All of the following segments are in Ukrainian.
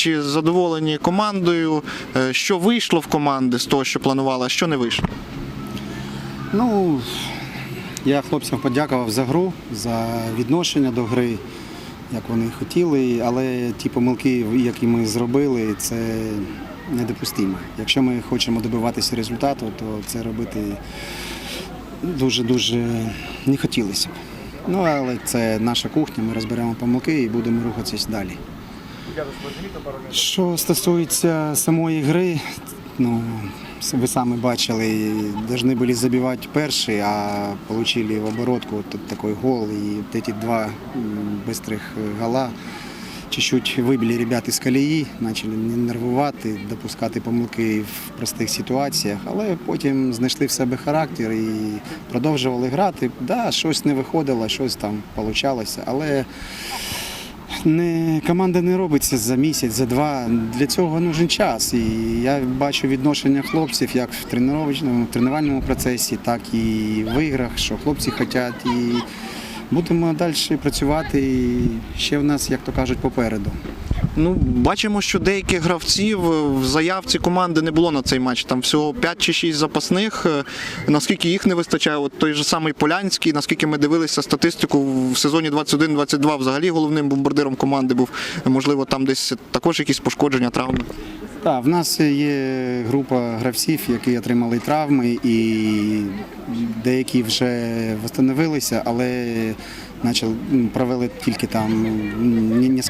Чи задоволені командою? Е, Що вийшло в команди з того, що планували, а що не вийшло? Ну, я хлопцям подякував за гру, за відношення до гри, як вони хотіли, але ті помилки, які ми зробили, це недопустимо. Якщо ми хочемо добиватися результату, то це робити дуже-дуже не хотілося б. Ну, але це наша кухня, ми розберемо помилки і будемо рухатися далі. Що стосується самої гри, ну, ви самі бачили, повинні були забивати перші, а отримали в оборотку вот такой гол и вот эти два м, быстрых гола чуть-чуть вибили ребят із колії, почали не нервувати, допускати помилки в простих ситуаціях, але потім знайшли в себе характер і продовжували грати. Да, щось не виходило, щось там вийшло, але не, команда не робиться за місяць, за два. Для цього нужен час. І я бачу відношення хлопців як в тренувальному, тренувальному процесі, так і в іграх, що хлопці хочуть. І будемо далі працювати. І ще в нас, як то кажуть, попереду. Ну, бачимо, що деяких гравців в заявці команди не було на цей матч. Там всього 5 чи 6 запасних. Е, Наскільки їх не вистачає, от той же самий Полянський, наскільки ми дивилися статистику в сезоні 21-22 взагалі головним бомбардиром команди був. Можливо, там десь також якісь пошкодження, травми. Так, в нас є група гравців, які отримали травми, і деякі вже встановилися, але почали, провели тільки там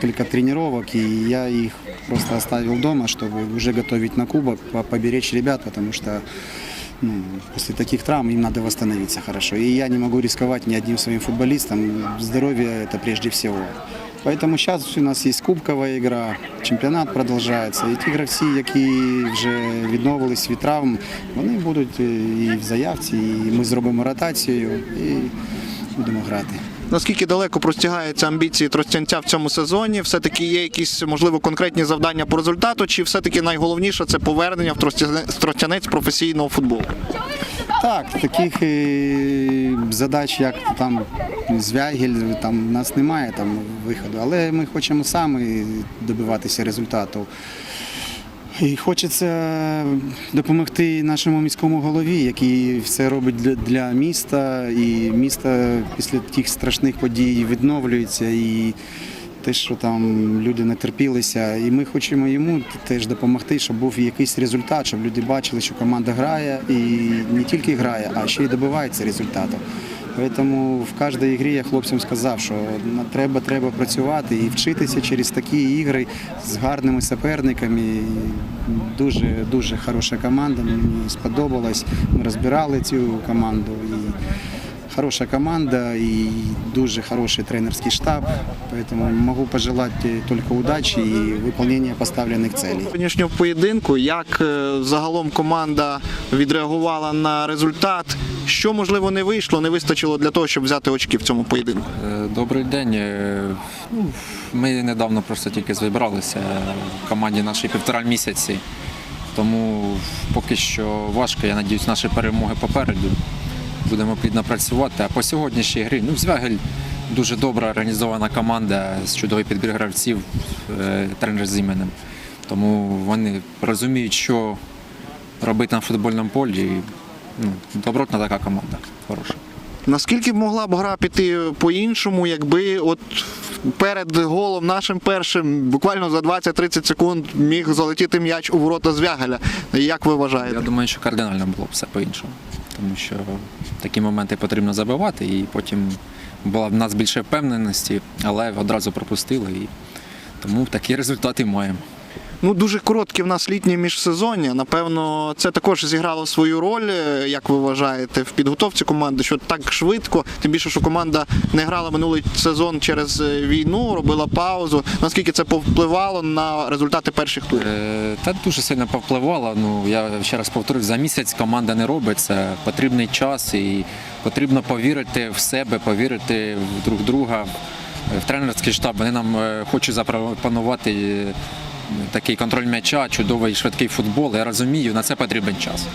кілька тренувань, і я їх просто оставив вдома, щоб вже готувати на кубок, по- поберечь ребят, тому що ну, после таких травм им надо восстановиться хорошо. И я не могу рисковать ни одним своим футболистом. Здоровье – это прежде всего. Поэтому сейчас у нас є кубкова ігра, чемпіонат продовжується. І ті гравці, які вже відновились від травм, вони будуть і в заявці, і ми зробимо ротацію і будемо грати. Наскільки далеко простягаються амбіції Тростянця в цьому сезоні? Все-таки є якісь, можливо, конкретні завдання по результату, чи все-таки найголовніше це повернення в Тростянець професійного футболу? Так, таких е, задач, як там Звягіль, там у нас немає там виходу, але ми хочемо самі добиватися результату. І хочеться допомогти нашому міському голові, який все робить для, міста, і місто після тих страшних подій відновлюється. І те, що там люди натерпілися, і ми хочемо йому теж допомогти, щоб був якийсь результат, щоб люди бачили, що команда грає і не тільки грає, а ще й добивається результату. Тому в кожній ігрі я хлопцям сказав, що треба, треба працювати і вчитися через такі ігри з гарними суперниками. Дуже дуже хороша команда. Мені сподобалось. Ми розбирали цю команду. І хороша команда і дуже хороший тренерський штаб. Поэтому могу пожелать только удачи и выполнения поставленных целей. Сьогоднішнього поєдинку, як е, загалом команда відреагувала на результат, що можливо не вийшло, не вистачило для того, щоб взяти очки в цьому поєдинку. Е, Добрий день. Е, ну, Ми недавно просто тільки збиралися в команді нашій півтора місяці. Тому поки що важко. Я сподіваюся, наші перемоги попереду. Будемо плідно працювати. А по сьогоднішній грі, ну, Звягель дуже добра організована команда з чудовий підбір гравців, е, тренер з іменем. Тому вони розуміють, що робити на футбольному полі. І, Ну, добротна така команда. Хороша. Наскільки б могла б гра піти по-іншому, якби от перед голом нашим першим, буквально за 20-30 секунд, міг залетіти м'яч у ворота Звягеля? Як ви вважаєте? Я думаю, що кардинально було б все по-іншому. Тому що такі моменти потрібно забивати, і потім була в нас більше впевненості, але одразу пропустили. І тому такі результати маємо. Ну дуже коротке в нас літнє міжсезоння. Напевно, це також зіграло свою роль, е, як ви вважаєте, в підготовці команди, що так швидко, тим більше, що команда не грала минулий сезон через е, війну, робила паузу. Наскільки це повпливало на результати перших турів? Е, Та дуже сильно повпливало. Ну я ще раз повторюю, за місяць команда не робить це. Потрібний час і потрібно повірити в себе, повірити в друг друга, в тренерський штаб. Вони нам е, хочуть запропонувати е, такий контроль м'яча, чудовий швидкий футбол. Я розумію, на це потрібен час.